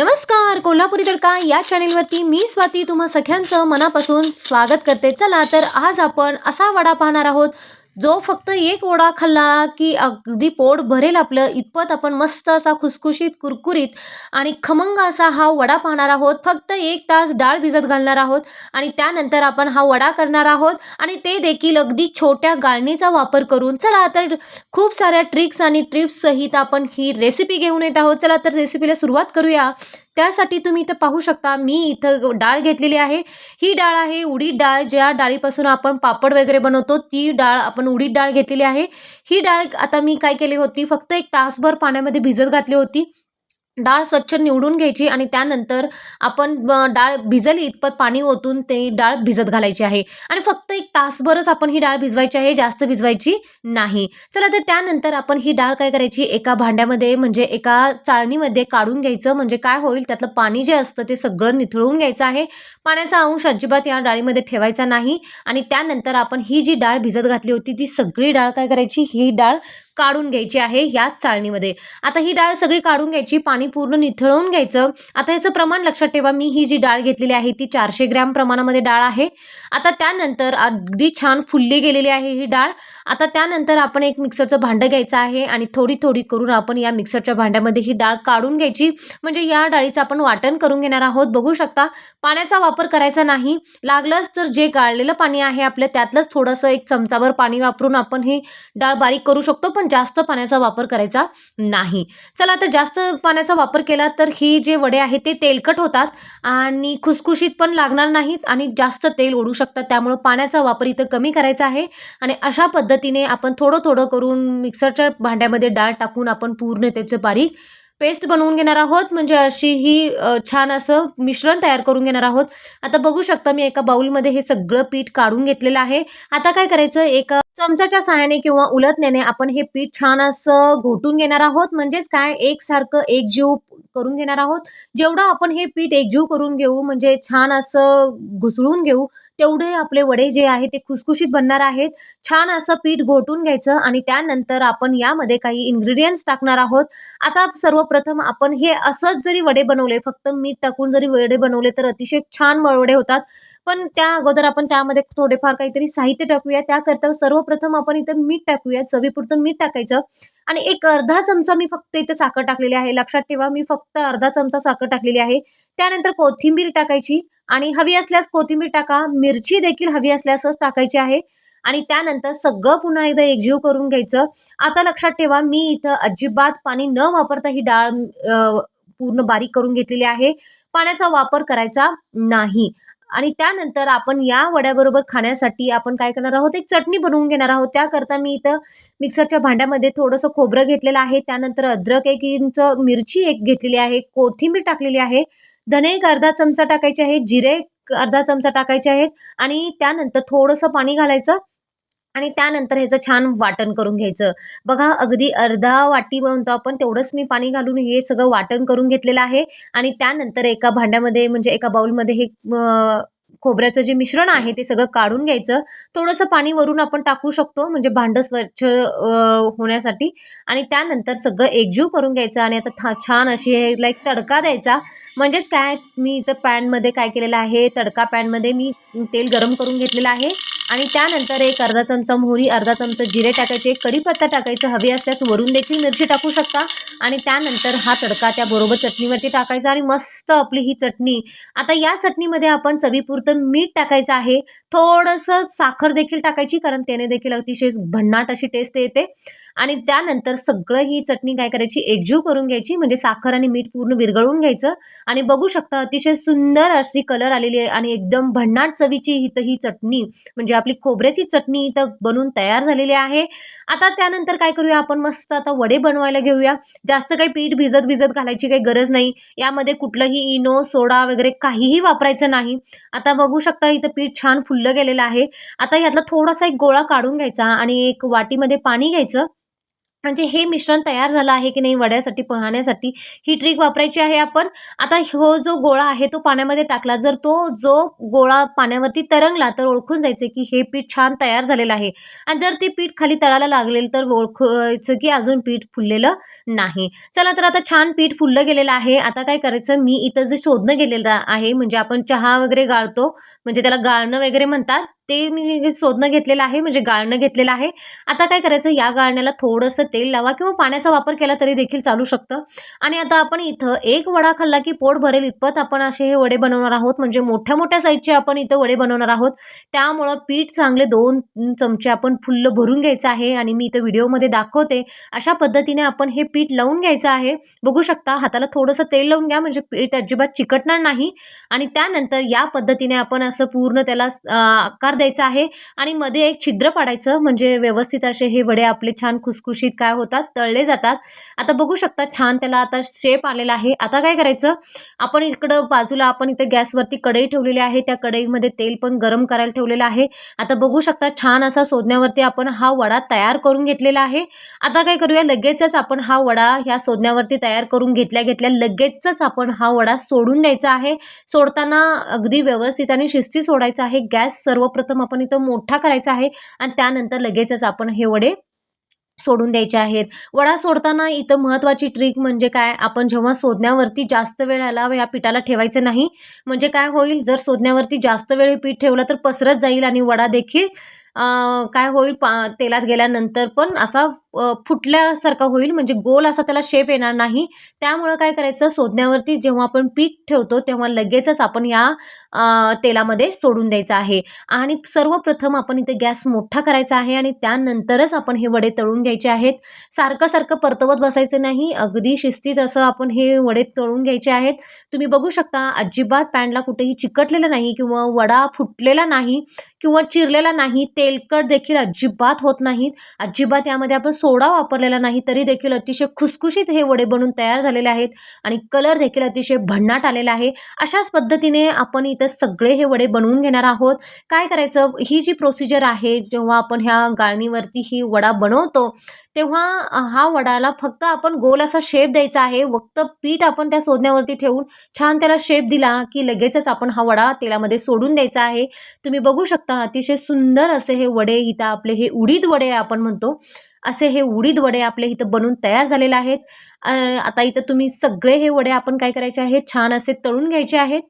नमस्कार कोल्हापुरी तडका या चॅनेलवरती मी स्वाती तुम्हा सगळ्यांचं मनापासून स्वागत करते. चला तर आज आपण असा वडा पाहणार आहोत. जो फक्त एक वडा खाल्ला की अगदी पोट भरेल आपलं इतपत आपण मस्त असा खुसखुशीत कुरकुरीत आणि खमंग असा हा वडा पाहणार आहोत. फक्त एक तास डाळ भिजत घालणार आहोत आणि त्यानंतर आपण हा वडा करणार आहोत आणि ते देखील अगदी छोट्या गाळणीचा वापर करून. चला तर खूप साऱ्या ट्रिक्स आणि ट्रिप्स सहित आपण ही रेसिपी घेऊन येत आहोत. चला तर रेसिपीला सुरुवात करूया. त्यासाठी तुम्ही इथं पाहू शकता मी इथं डाळ घेतलेली आहे. ही डाळ आहे उडीद डाळ ज्या डाळीपासून आपण पापड वगैरे बनवतो ती डाळ आपण उडीद डाळ घेतलेली आहे. ही डाळ आता मी काय केली होती फक्त एक तासभर पाण्यामध्ये भिजत घातली होती. डाळ स्वच्छ निवडून घ्यायची आणि त्यानंतर आपण डाळ भिजली इतपत पाणी ओतून ते डाळ भिजत घालायची आहे. आणि फक्त एक तासभरच आपण ही डाळ भिजवायची आहे जास्त भिजवायची नाही. चला तर त्यानंतर आपण ही डाळ काय करायची? एका भांड्यामध्ये म्हणजे एका चाळणीमध्ये काढून घ्यायचं. म्हणजे काय होईल? त्यातलं पाणी जे असतं ते सगळं निथळून घ्यायचं आहे. पाण्याचा अंश अजिबात या डाळीमध्ये ठेवायचा नाही. आणि त्यानंतर आपण ही जी डाळ भिजत घातली होती ती सगळी डाळ काय करायची? ही डाळ काढून घ्यायची आहे याच चाळणीमध्ये. आता ही डाळ सगळी काढून घ्यायची. पाणी पूर्ण निथळवून घ्यायचं. आता याचं प्रमाण लक्षात ठेवा. मी ही जी डाळ घेतलेली आहे ती चारशे ग्रॅम प्रमाणामध्ये डाळ आहे. आता त्यानंतर अगदी छान फुलली गेलेली आहे ही डाळ. आता त्यानंतर आपण एक मिक्सरचं भांडं घ्यायचं आहे आणि थोडी थोडी करून आपण या मिक्सरच्या भांड्यामध्ये ही डाळ काढून घ्यायची. म्हणजे या डाळीचं आपण वाटण करून घेणार आहोत. बघू शकता पाण्याचा वापर करायचा नाही. लागलंच तर जे गाळलेलं पाणी आहे आपलं त्यातलंच थोडंसं एक चमचाभर पाणी वापरून आपण ही डाळ बारीक करू शकतो पण जास्त पाण्याचा वापर करायचा नाही. चला आता जास्त पाण्याचा वापर केला तर ही जे वडे आहेत ते तेलकट होतात आणि खुसखुशीत पण लागणार नाहीत आणि जास्त तेल ओढू शकतात. त्यामुळं पाण्याचा वापर इथं कमी करायचा आहे आणि अशा पद्धतीने आपण थोडं थोडं करून मिक्सरच्या भांड्यामध्ये डाळ टाकून आपण पूर्ण त्याचं बारीक पेस्ट बनवून घेणार आहोत. म्हणजे अशी ही छान असं मिश्रण तयार करून घेणार आहोत. आता बघू शकता मी एका बाउलमध्ये हे सगळं पीठ काढून घेतलेलं आहे. आता काय करायचं? एका चमचाच्या सहाय्याने किंवा उलटण्याने आपण हे पीठ छान असं घोटून घेणार आहोत. म्हणजेच काय? एकसारखं एकजीव करून घेणार आहोत. जेवढं आपण हे पीठ एकजीव करून घेऊ म्हणजे छान असं घुसळून घेऊ तेवढे आपले वडे जे आहे ते खुसखुशीत बनणार आहेत. छान असं पीठ घोटून घ्यायचं आणि त्यानंतर आपण यामध्ये काही इन्ग्रेडियंट्स टाकणार आहोत. आता सर्वप्रथम आपण हे असंच जरी वडे बनवले फक्त मीठ टाकून जरी वडे बनवले तर अतिशय छान वडे होतात. पण त्या अगोदर आपण त्यामध्ये थोडेफार काहीतरी साहित्य टाकूया. त्याकरता सर्वप्रथम आपण इथं मीठ टाकूया. चवीपुरतं मीठ टाकायचं. आणि एक अर्धा चमचा मी फक्त इथं साखर टाकलेली आहे. लक्षात ठेवा मी फक्त अर्धा चमचा साखर टाकलेली आहे. त्यानंतर कोथिंबीर टाकायची. आणि हवी असल्यास कोथिंबीर टाका. मिरची देखील हवी असल्यासच टाकायची आहे. आणि त्यानंतर सगळं पुन्हा एकदा एकजीव करून घ्यायचं. आता लक्षात ठेवा मी इथं अजिबात पाणी न वापरता ही डाळ पूर्ण बारीक करून घेतलेली आहे. पाण्याचा वापर करायचा नाही. आणि त्यानंतर आपण या वड्याबरोबर खाण्यासाठी आपण काय करणार आहोत? एक चटणी बनवून घेणार आहोत. त्याकरता मी इथं मिक्सरच्या भांड्यामध्ये थोडंसं खोबरं घेतलेलं आहे. त्यानंतर अद्रक एक इंच मिरची एक घेतलेली आहे. कोथिंबीर टाकलेली आहे. धने एक अर्धा चमचा टाकायचे आहे जिरे अर्धा चमचा टाकायचे आहेत आणि त्यानंतर थोडंसं पाणी घालायचं आणि त्यानंतर ह्याचं छान वाटण करून घ्यायचं. बघा अगदी अर्धा वाटी म्हणतो आपण तेवढंच मी पाणी घालून हे सगळं वाटण करून घेतलेलं आहे आणि त्यानंतर एका भांड्यामध्ये म्हणजे एका बाउलमध्ये हे खोबऱ्याचं जे मिश्रण आहे ते सगळं काढून घ्यायचं. थोडंसं पाणी वरून आपण टाकू शकतो म्हणजे भांडं स्वच्छ होण्यासाठी. आणि त्यानंतर सगळं एकजीव करून घ्यायचं आणि आता था छान अशी हे लाईक तडका द्यायचा. म्हणजेच काय मी इथं पॅनमध्ये काय केलेलं आहे तडका पॅनमध्ये मी तेल गरम करून घेतलेलं आहे. आणि त्यानंतर एक अर्धा चमचा मोहरी अर्धा चमचा जिरे टाकायचे कढीपत्ता टाकायचं हवी असल्यास वरून देखील मिरची टाकू शकता. आणि त्यानंतर हा तडका त्याबरोबर चटणीवरती टाकायचा आणि मस्त आपली ही चटणी. आता या चटणीमध्ये आपण चवीपुरतं मीठ टाकायचं आहे. थोडंसं साखर देखील टाकायची कारण त्याने देखील अतिशय भन्नाट अशी टेस्ट येते. आणि त्यानंतर सगळं ही चटणी काय करायची? एकजीव करून घ्यायची. म्हणजे साखर आणि मीठ पूर्ण विरघळून घ्यायचं. आणि बघू शकता अतिशय सुंदर अशी कलर आलेली आहे आणि एकदम भन्नाट चवीची इथं ही चटणी म्हणजे आपली खोबऱ्याची चटणी इथं बनून तयार झालेली आहे. आता त्यानंतर काय करूया आपण? मस्त आता वडे बनवायला घेऊया. जास्त काही पीठ भिजत भिजत घालायची काही गरज नाही. यामध्ये कुठलंही इनो सोडा वगैरे काहीही वापरायचं नाही. आता बघू शकता इथं पीठ छान फुललं गेलेलं आहे. आता यातला थोडासा एक गोळा काढून घ्यायचा आणि एक वाटीमध्ये पाणी घ्यायचं. म्हणजे हे मिश्रण तयार झालं आहे की नाही वड्यासाठी पाहण्यासाठी ही ट्रिक वापरायची आहे आपण. आता हो जो गोळा आहे तो पाण्यामध्ये टाकला. जर तो जो गोळा पाण्यावरती तरंगला तर ओळखून जायचं की हे पीठ छान तयार झालेलं आहे. आणि जर ते पीठ खाली तळाला लागलेलं तर ओळखायचं की अजून पीठ फुललेलं नाही. चला तर आता छान पीठ फुललं गेलेलं आहे. आता काय करायचं? मी इथं जे शोधणं गेलेलं आहे म्हणजे आपण चहा वगैरे गाळतो म्हणजे त्याला गाळणं वगैरे म्हणतात. ते मी शोधणं घेतलेलं आहे म्हणजे गाळणं घेतलेलं आहे. आता काय करायचं? या गाळण्याला थोडंसं तेल लावा किंवा पाण्याचा वापर केला तरी देखील चालू शकतं. आणि आता आपण इथं एक वडा खाल्ला की पोट भरेल इतपत आपण असे हे वडे बनवणार आहोत. म्हणजे मोठ्या मोठ्या साईजचे आपण इथं वडे बनवणार आहोत. त्यामुळं पीठ चांगले दोन चमचे आपण फुल्ल भरून घ्यायचं आहे आणि मी इथं व्हिडिओमध्ये दाखवते अशा पद्धतीने आपण हे पीठ लावून घ्यायचं आहे. बघू शकता हाताला थोडंसं तेल लावून घ्या म्हणजे पीठ अजिबात चिकटणार नाही. आणि त्यानंतर या पद्धतीने आपण असं पूर्ण त्याला आकार द्यायचा आहे. आणि मध्ये एक छिद्र पाडायचं म्हणजे व्यवस्थित असे हे वडे आपले छान खुसखुशीत काय होतात तळले जातात. आता बघू शकता छान त्याला आता शेप आलेला आहे. आता काय करायचं आपण इकडं बाजूला आपण इथे गॅसवरती कढई ठेवलेली आहे. त्या कढईमध्ये तेल पण गरम करायला ठेवलेलं आहे. आता बघू शकता छान असा सोदण्यावरती आपण हा वडा तयार करून घेतलेला आहे. आता काय करूया लगेचच आपण हा वडा ह्या सोदण्यावरती तयार करून घेतल्या घेतल्या लगेचच आपण हा वडा सोडून द्यायचा आहे. सोडताना अगदी व्यवस्थित आणि शिस्ती सोडायचा आहे. गॅस सर्वप्रथम आपण इथं मोठा करायचा आहे आणि त्यानंतर लगेचच आपण हे वडे सोडून द्यायचे आहेत. वडा सोडताना इथं महत्त्वाची ट्रिक म्हणजे काय? आपण जेव्हा सोदण्यावरती जास्त वेळ आला या पिठाला ठेवायचं नाही. म्हणजे काय होईल? जर सोदण्यावरती जास्त वेळ हे पीठ ठेवलं तर पसरत जाईल आणि वडा देखील काय होईल? पा तेलात गेल्यानंतर पण असा फुटल्यासारखा होईल. म्हणजे गोल असा त्याला शेप येणार नाही. त्यामुळं काय करायचं? सोदण्यावरती जेव्हा आपण पीठ ठेवतो तेव्हा लगेचच आपण या तेलामध्ये सोडून द्यायचं आहे. आणि सर्वप्रथम आपण इथे गॅस मोठा करायचा आहे आणि त्यानंतरच आपण हे वडे तळून घ्यायचे आहेत. सारखं सारखं परतवत बसायचं नाही. अगदी शिस्तीत असं आपण हे वडे तळून घ्यायचे आहेत. तुम्ही बघू शकता अजिबात पॅनला कुठेही चिकटलेलं नाही किंवा वडा फुटलेला नाही किंवा चिरलेला नाही. तेलकट देखील अजिबात होत नाहीत. अजिबात यामध्ये आपण सोडा वापरलेला नाही तरी देखील अतिशय खुसखुशीत हे वडे बनून तयार झालेले आहेत आणि कलर देखील अतिशय भन्नाट आलेला आहे. अशाच पद्धतीने आपण इथं सगळे हे वडे बनवून घेणार आहोत. काय करायचं? ही जी प्रोसिजर आहे जेव्हा आपण ह्या गाळणीवरती ही वडा बनवतो तेव्हा हा वडाला फक्त आपण गोल असा शेप द्यायचा आहे. फक्त पीठ आपण त्या सोदण्यावरती ठेवून छान त्याला शेप दिला की लगेचच आपण हा वडा तेलामध्ये सोडून द्यायचा आहे. तुम्ही बघू शकता अतिशय सुंदर असे हे वडे इथं आपले हे उडीद वडे आपण म्हणतो असे हे उडीद वडे आपले इथं बनून तयार झालेले आहेत. आता इथं तुम्ही सगळे हे वडे आपण काय करायचे आहेत? छान असे तळून घ्यायचे आहेत.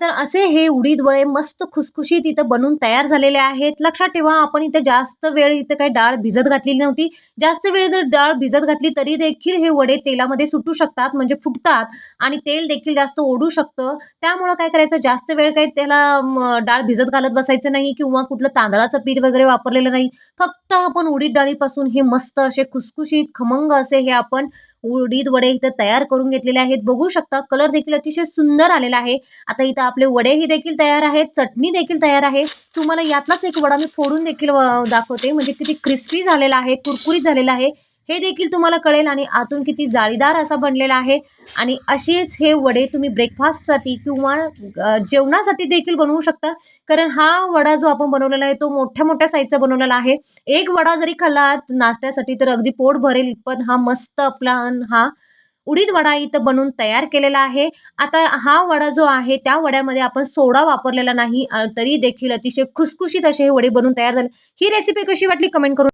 तर असे हे उडीद वळे मस्त खुसखुशीत इथं बनून तयार झालेले आहेत. लक्षात ठेवा आपण इथे जास्त वेळ इथं काही डाळ भिजत घातलेली नव्हती. जास्त वेळ जर डाळ भिजत घातली तरी देखील हे वडे तेलामध्ये सुटू शकतात म्हणजे फुटतात आणि तेल देखील जास्त ओढू शकतं. त्यामुळं काय करायचं जास्त वेळ काही त्याला डाळ भिजत घालत बसायचं नाही किंवा कुठलं तांदळाचं पीठ वगैरे वापरलेलं नाही. फक्त आपण उडीद डाळीपासून हे मस्त असे खुसखुशीत खमंग असे हे आपण उडीद वडे इथं तयार करून घेतलेले आहेत. बघू शकता कलर देखील अतिशय सुंदर आलेला आहे. आता इथं आपले वडेही देखील तयार आहेत चटणी देखील तयार आहे. तुम्हाला यातलाच एक वडा मी फोडून देखील दाखवते. म्हणजे किती क्रिस्पी झालेला आहे कुरकुरीत झालेला आहे. हे देखील तुम्हाला कळेल आणि आतून किती जाळीदार असा बनलेला आहे. आणि असेच हे वडे तुम्ही ब्रेकफास्टसाठी किंवा जेवणासाठी देखील बनवू शकता. कारण हा वडा जो आपण बनवलेला आहे तो मोठ्या मोठ्या साईजचा बनवलेला आहे. एक वडा जरी खाल्ला नाश्त्यासाठी तर अगदी पोट भरेल इतपत हा मस्त आपला हा उडीद वडा इथं बनवून तयार केलेला आहे. आता हा वडा जो आहे त्या वड्यामध्ये आपण सोडा वापरलेला नाही. तरी देखील अतिशय खुसखुशीत असे हे वडे बनवून तयार झाले. ही रेसिपी कशी वाटली? कमेंट करून